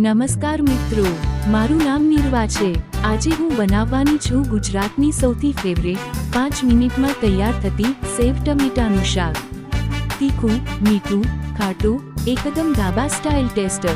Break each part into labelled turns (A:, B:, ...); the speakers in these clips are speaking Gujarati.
A: નમસ્કાર મિત્રો, મારું નામ નિર્વા છે. આજે હું બનાવવાની છું ગુજરાતની સૌથી ફેવરેટ પાંચ મિનિટમાં તૈયાર થતી સેવ ટમેટાનું શાક. તીખું, મીઠું, ખાટું, એકદમ ધાબા સ્ટાઇલ ટેસ્ટર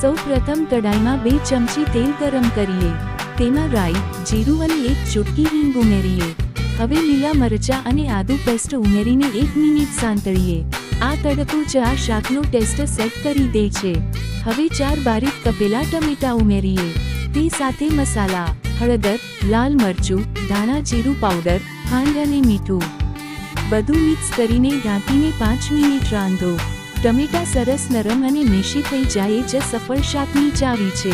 A: સૌ પ્રથમ કડાઈમાં બે ચમચી તેલ ગરમ કરીએ. તેમાં રાઈ, જીરું અને એક ચૂટકી હિંગ ઉમેરીએ. હવે લીલા મરચાં અને આદુ પેસ્ટ ઉમેરીને એક મિનિટ સાંતળીએ. આ તડકો ચા શાકનો ટેસ્ટ સેટ કરી દે છે. હવે ચાર બારીક કપેલા ટમેટા ઉમેરીએ. તે સાથે મસાલા, હળદર, લાલ મરચું, ધાણા જીરું પાવડર, ખાંડ અને મીઠું. બધું મિક્સ કરીને ઢાંકીને પાંચ મિનિટ રાંધો. ટમેટા સરસ નરમ અને મેશી થઈ જાય જે સફળ શાકની ચાવી છે.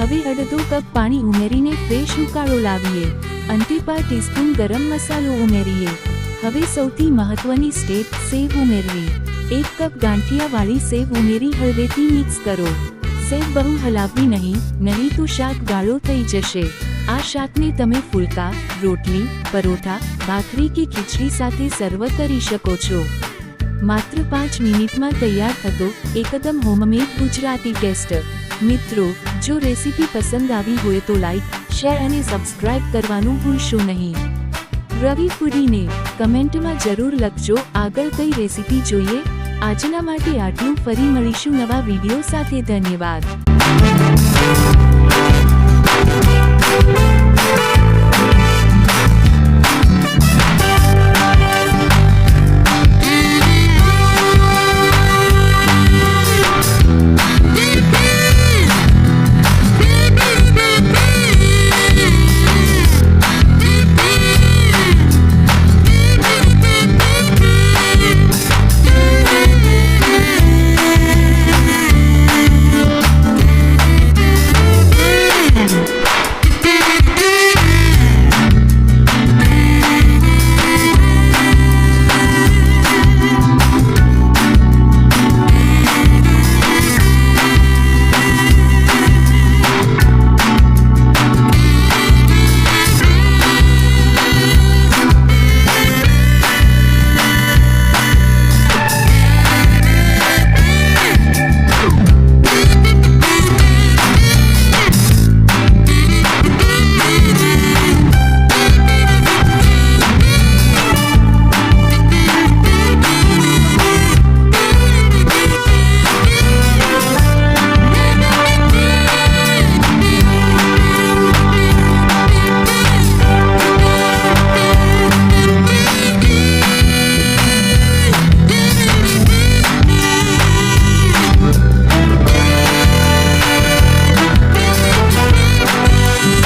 A: હવે અડધો કપ પાણી ઉમેરીને ફ્રેશ ઉકાળો લાવીએ. અંતે પાર ટીસ્પૂન ગરમ મસાલો ઉમેરીએ. હવે સૌથી મહત્વની સ્ટેપ સેવ ઉમેરવી. એક કપ ગાંઠિયાવાળી સેવ ઉમેરી હળવેથી મિક્સ કરો સેવ બહુ હલાવવી નહીં નહીં તો શાક ગાળો થઈ જશે આ શાકને તમે ફુલકા રોટલી પરોઠા ભાખરી કે ખીચડી સાથે સર્વ કરી શકો છો માત્ર પાંચ મિનિટમાં તૈયાર થતો એકદમ હોમમેડ ગુજરાતી ટેસ્ટ મિત્રો જો રેસીપી પસંદ આવી હોય તો લાઈક શેર અને સબસ્ક્રાઇબ કરવાનું ભૂલશો નહીં રવિ ફૂડીને કમેન્ટમાં જરૂર લખજો આગળ કઈ રેસીપી જોઈએ આજના માટે આટલું. ફરી મળીશું નવા વીડિયો સાથે. ધન્યવાદ.